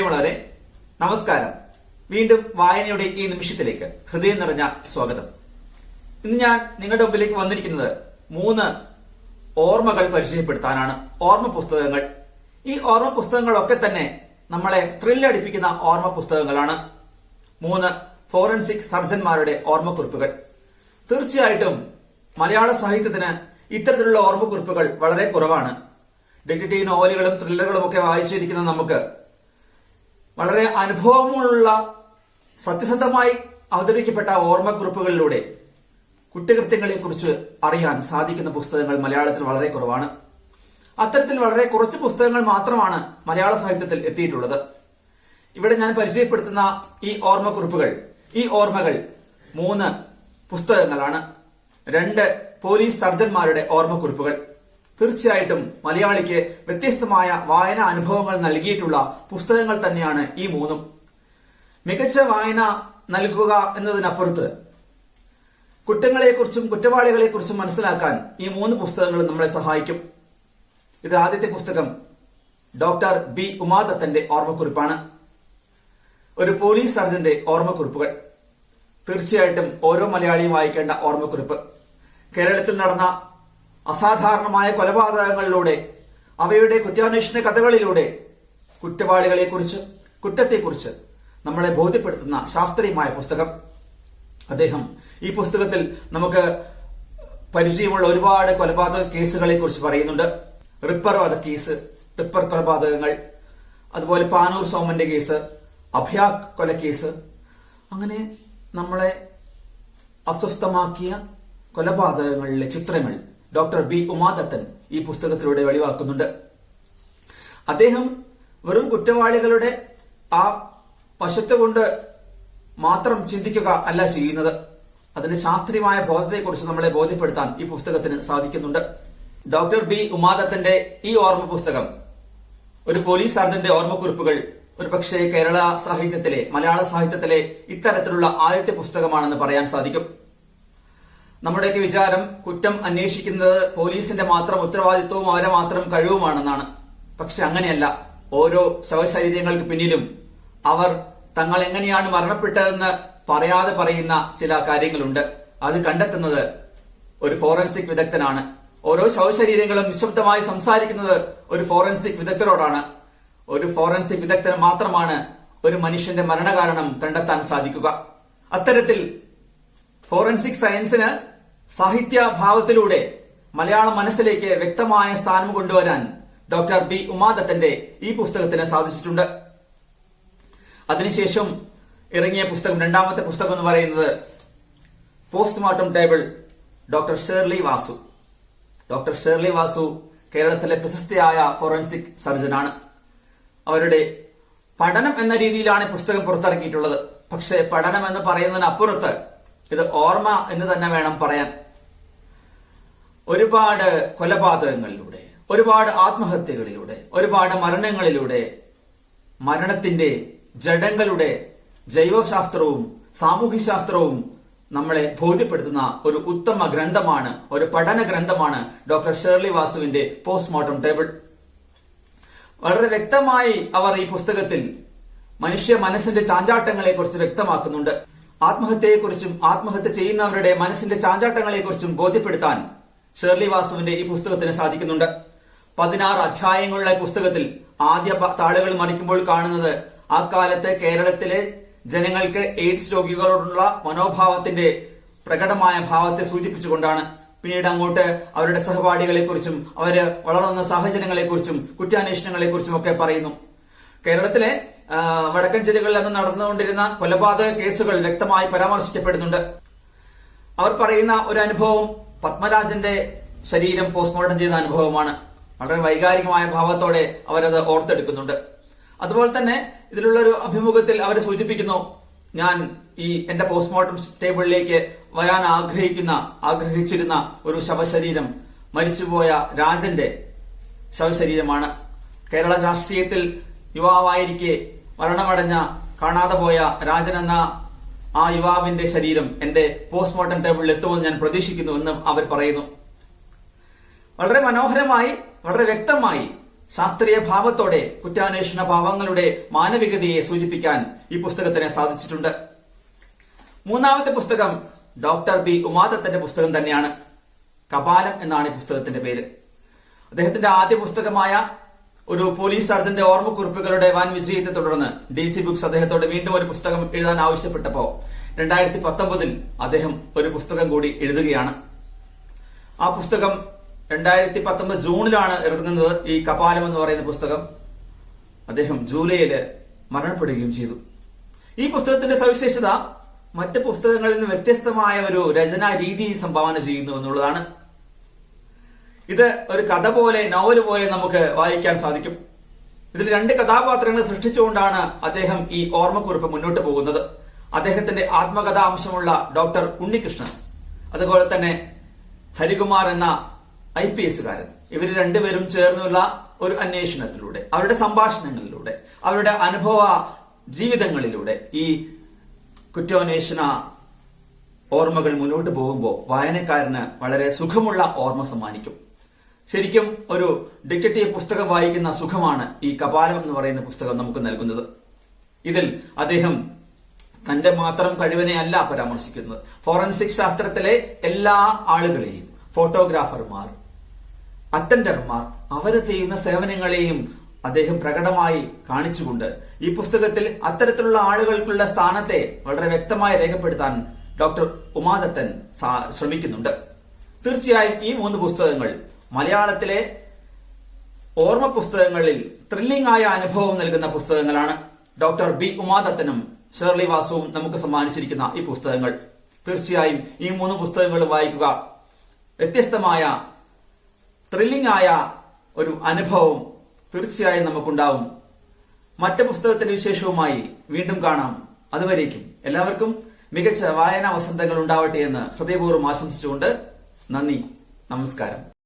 പ്രിയമുള്ളവരെ നമസ്കാരം. വീണ്ടും വായനയുടെ ഈ നിമിഷത്തിലേക്ക് ഹൃദയം നിറഞ്ഞ സ്വാഗതം. ഇന്ന് ഞാൻ നിങ്ങളുടെ മുമ്പിലേക്ക് വന്നിരിക്കുന്നത് മൂന്ന് ഓർമ്മകൾ പരിചയപ്പെടുത്താനാണ്. ഓർമ്മ പുസ്തകങ്ങൾ. ഈ ഓർമ്മ പുസ്തകങ്ങളൊക്കെ തന്നെ നമ്മളെ ത്രില്ലടിപ്പിക്കുന്ന ഓർമ്മ പുസ്തകങ്ങളാണ്. മൂന്ന് ഫോറൻസിക് സർജന്മാരുടെ ഓർമ്മക്കുറിപ്പുകൾ. തീർച്ചയായിട്ടും മലയാള സാഹിത്യത്തിന് ഇത്തരത്തിലുള്ള ഓർമ്മക്കുറിപ്പുകൾ വളരെ കുറവാണ്. ഡിറ്റക്റ്റീവ് നോവലുകളും ത്രില്ലറുകളും ഒക്കെ വായിച്ചിരിക്കുന്ന നമുക്ക് വളരെ അനുഭവമുള്ള സത്യസന്ധമായി അവതരിപ്പിക്കപ്പെട്ട ഓർമ്മക്കുറിപ്പുകളിലൂടെ കുറ്റകൃത്യങ്ങളെ കുറിച്ച് അറിയാൻ സാധിക്കുന്ന പുസ്തകങ്ങൾ മലയാളത്തിൽ വളരെ കുറവാണ്. അത്തരത്തിൽ വളരെ കുറച്ച് പുസ്തകങ്ങൾ മാത്രമാണ് മലയാള സാഹിത്യത്തിൽ എത്തിയിട്ടുള്ളത്. ഇവിടെ ഞാൻ പരിചയപ്പെടുത്തുന്ന ഈ ഓർമ്മക്കുറിപ്പുകൾ ഈ ഓർമ്മകൾ മൂന്ന് പുസ്തകങ്ങളാണ്. രണ്ട് പോലീസ് സർജന്മാരുടെ ഓർമ്മക്കുറിപ്പുകൾ. തീർച്ചയായിട്ടും മലയാളിക്ക് വ്യത്യസ്തമായ വായന അനുഭവങ്ങൾ നൽകിയിട്ടുള്ള പുസ്തകങ്ങൾ തന്നെയാണ് ഈ മൂന്നും. മികച്ച വായന നൽകുക എന്നതിനപ്പുറത്ത് കുറ്റങ്ങളെക്കുറിച്ചും കുറ്റവാളികളെക്കുറിച്ചും മനസ്സിലാക്കാൻ ഈ മൂന്ന് പുസ്തകങ്ങൾ നമ്മളെ സഹായിക്കും. ഇത് ആദ്യത്തെ പുസ്തകം ഡോക്ടർ ബി ഉമാദത്തന്റെ ഓർമ്മക്കുറിപ്പാണ്. ഒരു പോലീസ് സർജന്റെ ഓർമ്മക്കുറിപ്പുകൾ. തീർച്ചയായിട്ടും ഓരോ മലയാളിയും വായിക്കേണ്ട ഓർമ്മക്കുറിപ്പ്. കേരളത്തിൽ നടന്ന അസാധാരണമായ കൊലപാതകങ്ങളിലൂടെ അവയുടെ കുറ്റാന്വേഷണ കഥകളിലൂടെ കുറ്റവാളികളെക്കുറിച്ച് കുറ്റത്തെക്കുറിച്ച് നമ്മളെ ബോധ്യപ്പെടുത്തുന്ന ശാസ്ത്രീയമായ പുസ്തകം. അദ്ദേഹം ഈ പുസ്തകത്തിൽ നമുക്ക് പരിചയമുള്ള ഒരുപാട് കൊലപാതക കേസുകളെ കുറിച്ച് പറയുന്നുണ്ട്. റിപ്പർ വധ കേസ് റിപ്പർ കൊലപാതകങ്ങൾ അതുപോലെ പാനൂർ സോമന്റെ കേസ് അഭയ കൊലക്കേസ് അങ്ങനെ നമ്മളെ അസ്വസ്ഥമാക്കിയ കൊലപാതകങ്ങളിലെ ചിത്രങ്ങൾ ഡോക്ടർ ബി ഉമാദത്തൻ ഈ പുസ്തകത്തിലൂടെ വെളിവാക്കുന്നുണ്ട്. അദ്ദേഹം വെറും കുറ്റവാളികളുടെ ആ വശത്ത് കൊണ്ട് മാത്രം ചിന്തിക്കുക അല്ല ചെയ്യുന്നത്. അതിന് ശാസ്ത്രീയമായ ബോധത്തെക്കുറിച്ച് നമ്മളെ ബോധ്യപ്പെടുത്താൻ ഈ പുസ്തകത്തിന് സാധിക്കുന്നുണ്ട്. ഡോക്ടർ ബി ഉമാദത്തന്റെ ഈ ഓർമ്മ പുസ്തകം ഒരു പോലീസ് സർജന്റെ ഓർമ്മക്കുറിപ്പുകൾ ഒരുപക്ഷെ കേരള സാഹിത്യത്തിലെ മലയാള സാഹിത്യത്തിലെ ഇത്തരത്തിലുള്ള ആദ്യത്തെ പുസ്തകമാണെന്ന് പറയാൻ സാധിക്കും. നമ്മുടെയൊക്കെ വിചാരം കുറ്റം അന്വേഷിക്കുന്നത് പോലീസിന്റെ മാത്രം ഉത്തരവാദിത്വവും അവരെ മാത്രം കഴിവുമാണെന്നാണ്. പക്ഷെ അങ്ങനെയല്ല. ഓരോ ശവശരീരങ്ങൾക്ക് പിന്നിലും അവർ തങ്ങൾ എങ്ങനെയാണ് മരണപ്പെട്ടതെന്ന് പറയാതെ പറയുന്ന ചില കാര്യങ്ങളുണ്ട്. അത് കണ്ടെത്തുന്നത് ഒരു ഫോറൻസിക് വിദഗ്ധനാണ്. ഓരോ ശവശരീരങ്ങളും നിശബ്ദമായി സംസാരിക്കുന്നത് ഒരു ഫോറൻസിക് വിദഗ്ധരോടാണ്. ഒരു ഫോറൻസിക് വിദഗ്ധന് മാത്രമാണ് ഒരു മനുഷ്യന്റെ മരണകാരണം കണ്ടെത്താൻ സാധിക്കുക. അത്തരത്തിൽ ഫോറൻസിക് സയൻസിന് സാഹിത്യ ഭാവത്തിലൂടെ മലയാള മനസ്സിലേക്ക് വ്യക്തമായ സ്ഥാനം കൊണ്ടുവരാൻ ഡോക്ടർ ബി ഉമാദത്തന്റെ ഈ പുസ്തകത്തിന് സാധിച്ചിട്ടുണ്ട്. അതിനുശേഷം ഇറങ്ങിയ പുസ്തകം രണ്ടാമത്തെ പുസ്തകം എന്ന് പറയുന്നത് postmortem table doctor Shirley Vasu. Doctor Shirley Vasu കേരളത്തിലെ പ്രശസ്തയായ ഫോറൻസിക് സർജനാണ്. അവരുടെ പഠനം എന്ന രീതിയിലാണ് പുസ്തകം പുറത്തിറക്കിയിട്ടുള്ളത്. പക്ഷേ പഠനം എന്ന് പറയുന്നതിനപ്പുറത്ത് ഇത് ഓർമ്മ എന്ന് തന്നെ വേണം പറയാൻ. ഒരുപാട് കൊലപാതകങ്ങളിലൂടെ ഒരുപാട് ആത്മഹത്യകളിലൂടെ ഒരുപാട് മരണങ്ങളിലൂടെ മരണത്തിന്റെ ജഡങ്ങളുടെ ജൈവശാസ്ത്രവും സാമൂഹ്യശാസ്ത്രവും നമ്മളെ ബോധ്യപ്പെടുത്തുന്ന ഒരു ഉത്തമ ഗ്രന്ഥമാണ് ഒരു പഠന ഗ്രന്ഥമാണ് ഡോക്ടർ ഷേർലി വാസുവിന്റെ പോസ്റ്റ്മോർട്ടം ടേബിൾ. വളരെ വ്യക്തമായി അവർ ഈ പുസ്തകത്തിൽ മനുഷ്യ മനസ്സിന്റെ ചാഞ്ചാട്ടങ്ങളെ കുറിച്ച് വ്യക്തമാക്കുന്നുണ്ട്. ആത്മഹത്യയെക്കുറിച്ചും ആത്മഹത്യ ചെയ്യുന്നവരുടെ മനസ്സിന്റെ ചാഞ്ചാട്ടങ്ങളെക്കുറിച്ചും ബോധ്യപ്പെടുത്താൻ ഷേർലി വാസുവിന്റെ ഈ പുസ്തകത്തിന് സാധിക്കുന്നുണ്ട്. പതിനാറ് അധ്യായങ്ങളുള്ള പുസ്തകത്തിൽ ആദ്യ താളുകൾ മറിക്കുമ്പോൾ കാണുന്നത് അക്കാലത്ത് കാലത്ത് കേരളത്തിലെ ജനങ്ങൾക്ക് എയ്ഡ്സ് രോഗികളോടുള്ള മനോഭാവത്തിന്റെ പ്രകടമായ ഭാവത്തെ സൂചിപ്പിച്ചുകൊണ്ടാണ്. പിന്നീട് അങ്ങോട്ട് അവരുടെ സഹപാഠികളെ കുറിച്ചും അവർ വളർന്ന സാഹചര്യങ്ങളെ കുറിച്ചും കുറ്റാന്വേഷണങ്ങളെ കുറിച്ചും ഒക്കെ പറയുന്നു. കേരളത്തിലെ വടക്കൻ ജില്ലകളിൽ അന്ന് നടന്നുകൊണ്ടിരുന്ന കൊലപാതക കേസുകൾ വ്യക്തമായി പരാമർശിക്കപ്പെടുന്നുണ്ട്. അവർ പറയുന്ന ഒരു അനുഭവം പത്മരാജന്റെ ശരീരം പോസ്റ്റ്മോർട്ടം ചെയ്ത അനുഭവമാണ്. വളരെ വൈകാരികമായ ഭാവത്തോടെ അവരത് ഓർത്തെടുക്കുന്നുണ്ട്. അതുപോലെ തന്നെ ഇതിലുള്ള ഒരു അഭിമുഖത്തിൽ അവർ സൂചിപ്പിക്കുന്നു ഞാൻ ഈ എന്റെ പോസ്റ്റ്മോർട്ടം ടേബിളിലേക്ക് വരാൻ ആഗ്രഹിക്കുന്ന ആഗ്രഹിച്ചിരുന്ന ഒരു ശവശരീരം മരിച്ചുപോയ രാജന്റെ ശവശരീരമാണ്. കേരള രാഷ്ട്രീയത്തിൽ യുവാവായിരിക്കെ മരണമടഞ്ഞ കാണാതെ പോയ രാജൻ എന്ന ആ യുവാവിന്റെ ശരീരം എന്റെ പോസ്റ്റ്മോർട്ടം ടേബിളിൽ എത്തുമെന്ന് ഞാൻ പ്രതീക്ഷിക്കുന്നു എന്ന് അവർ പറയുന്നു. വളരെ മനോഹരമായി വളരെ വ്യക്തമായി ശാസ്ത്രീയ ഭാവത്തോടെ കുറ്റാന്വേഷണ ഭാവങ്ങളുടെ മാനവികതയെ സൂചിപ്പിക്കാൻ ഈ പുസ്തകത്തിന് സാധിച്ചിട്ടുണ്ട്. മൂന്നാമത്തെ പുസ്തകം ഡോക്ടർ ബി ഉമാദത്തന്റെ പുസ്തകം തന്നെയാണ്. കപാലം എന്നാണ് ഈ പുസ്തകത്തിന്റെ പേര്. അദ്ദേഹത്തിന്റെ ആദ്യ പുസ്തകമായ ഒരു പോലീസ് സർജന്റെ ഓർമ്മക്കുറിപ്പുകളുടെ വൻ വിജയത്തെ തുടർന്ന് ഡി സി ബുക്സ് അദ്ദേഹത്തോട് വീണ്ടും ഒരു പുസ്തകം എഴുതാൻ ആവശ്യപ്പെട്ടപ്പോ രണ്ടായിരത്തി പത്തൊമ്പതിൽ അദ്ദേഹം ഒരു പുസ്തകം കൂടി എഴുതുകയാണ്. ആ പുസ്തകം രണ്ടായിരത്തി പത്തൊമ്പത് ജൂണിലാണ് ഇറങ്ങുന്നത് ഈ കപാലം എന്ന് പറയുന്ന പുസ്തകം. അദ്ദേഹം ജൂലൈയിൽ മരണപ്പെടുകയും ചെയ്തു. ഈ പുസ്തകത്തിന്റെ സവിശേഷത മറ്റ് പുസ്തകങ്ങളിൽ നിന്ന് വ്യത്യസ്തമായ ഒരു രചനാ രീതി സംഭാവന ചെയ്യുന്നു എന്നുള്ളതാണ്. ഇത് ഒരു കഥ പോലെ നോവൽ പോലെ നമുക്ക് വായിക്കാൻ സാധിക്കും. ഇതിൽ രണ്ട് കഥാപാത്രങ്ങളെ സൃഷ്ടിച്ചുകൊണ്ടാണ് അദ്ദേഹം ഈ ഓർമ്മക്കുറിപ്പ് മുന്നോട്ട് പോകുന്നത്. അദ്ദേഹത്തിന്റെ ആത്മകഥാംശമുള്ള ഡോക്ടർ ഉണ്ണികൃഷ്ണൻ അതുപോലെ തന്നെ ഹരികുമാർ എന്ന ഐ പി എസുകാരൻ ഇവർ രണ്ടുപേരും ചേർന്നുള്ള ഒരു അന്വേഷണത്തിലൂടെ അവരുടെ സംഭാഷണങ്ങളിലൂടെ അവരുടെ അനുഭവ ജീവിതങ്ങളിലൂടെ ഈ കുറ്റാന്വേഷണ ഓർമ്മകൾ മുന്നോട്ട് പോകുമ്പോൾ വായനക്കാരന് വളരെ സുഖമുള്ള ഓർമ്മ സമ്മാനിക്കും. ശരിക്കും ഒരു ഡിക്റ്റേറ്റീവ് പുസ്തകം വായിക്കുന്ന സുഖമാണ് ഈ കപാലം എന്ന് പറയുന്ന പുസ്തകം നമുക്ക് നൽകുന്നത്. ഇതിൽ അദ്ദേഹം തന്റെ മാത്രം കഴിവിനെ അല്ല പരാമർശിക്കുന്നത്. ഫോറൻസിക് ശാസ്ത്രത്തിലെ എല്ലാ ആളുകളെയും ഫോട്ടോഗ്രാഫർമാർ അറ്റൻഡർമാർ അവർ ചെയ്യുന്ന സേവനങ്ങളെയും അദ്ദേഹം പ്രകടമായി കാണിച്ചുകൊണ്ട് ഈ പുസ്തകത്തിൽ അത്തരത്തിലുള്ള ആളുകൾക്കുള്ള സ്ഥാനത്തെ വളരെ വ്യക്തമായി രേഖപ്പെടുത്താൻ ഡോക്ടർ ഉമാദത്തൻ ശ്രമിക്കുന്നുണ്ട്. തീർച്ചയായും ഈ മൂന്ന് പുസ്തകങ്ങൾ മലയാളത്തിലെ ഓർമ്മ പുസ്തകങ്ങളിൽ ത്രില്ലിംഗ് ആയ അനുഭവം നൽകുന്ന പുസ്തകങ്ങളാണ്. ഡോക്ടർ ബി ഉമാദത്തനും ഷേർലി വാസുവും നമുക്ക് സമ്മാനിച്ചിരിക്കുന്ന ഈ പുസ്തകങ്ങൾ. തീർച്ചയായും ഈ മൂന്ന് പുസ്തകങ്ങളും വായിക്കുക. വ്യത്യസ്തമായ ത്രില്ലിംഗ് ആയ ഒരു അനുഭവം തീർച്ചയായും നമുക്കുണ്ടാവും. മറ്റു പുസ്തകത്തിന്റെ വിശേഷവുമായി വീണ്ടും കാണാം. അതുവരേക്കും എല്ലാവർക്കും മികച്ച വായനാ വസന്തങ്ങൾ ഉണ്ടാവട്ടെ എന്ന് ഹൃദയപൂർവം ആശംസിച്ചുകൊണ്ട് നന്ദി. നമസ്കാരം.